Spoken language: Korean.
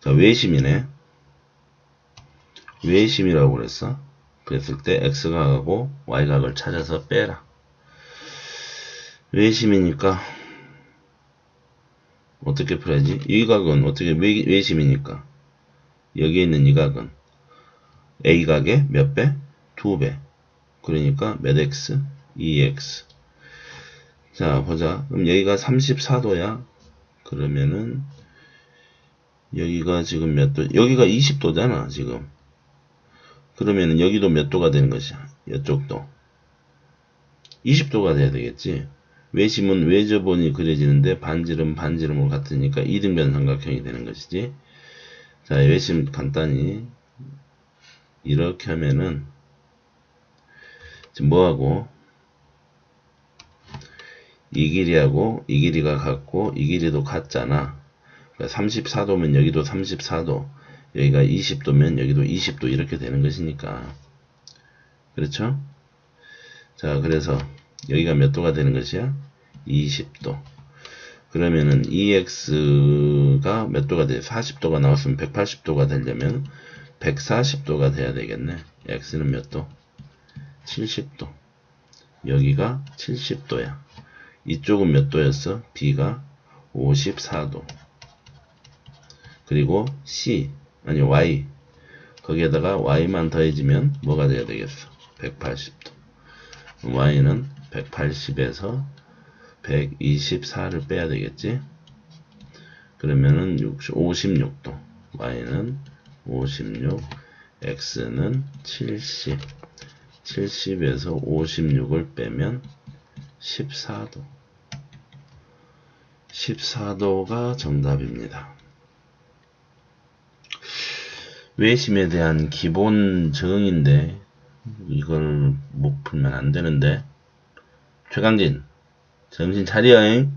자, 외심이네. 외심이라고 그랬어. 그랬을 때 x각하고 y각을 찾아서 빼라. 외심이니까 어떻게 풀어야지? 이 각은 어떻게 외, 외심이니까 여기에 있는 이 각은 a각의 몇 배? 두 배. 그러니까 몇 x? 2x. 자 보자. 그럼 여기가 34도야. 그러면은 여기가 지금 몇 도? 여기가 20도잖아 지금. 그러면은 여기도 몇 도가 되는 것이야. 이쪽도 20도가 돼야 되겠지. 외심은 외저본이 그려지는데 반지름 반지름으로 같으니까 이등변 삼각형이 되는 것이지. 자 외심 간단히 이렇게 하면은 지금 뭐하고 이 길이하고 이 길이가 같고 이 길이도 같잖아. 그러니까 34도면 여기도 34도 여기가 20도면 여기도 20도 이렇게 되는 것이니까 그렇죠? 자 그래서 여기가 몇 도가 되는 것이야? 20도 그러면은 EX가 몇 도가 돼? 40도가 나왔으면 180도가 되려면 140도가 돼야 되겠네 X는 몇 도? 70도 여기가 70도야 이쪽은 몇 도였어? B가 54도 그리고 C 아니 Y. 거기에다가 Y만 더해지면 뭐가 돼야 되겠어? 180도. Y는 180에서 124를 빼야 되겠지? 그러면은 56도. Y는 56 X는 70 70에서 56을 빼면 14도. 14도가 정답입니다. 외심에 대한 기본 정의인데 이걸 못 풀면 안 되는데 최강진 정신 차려 잉?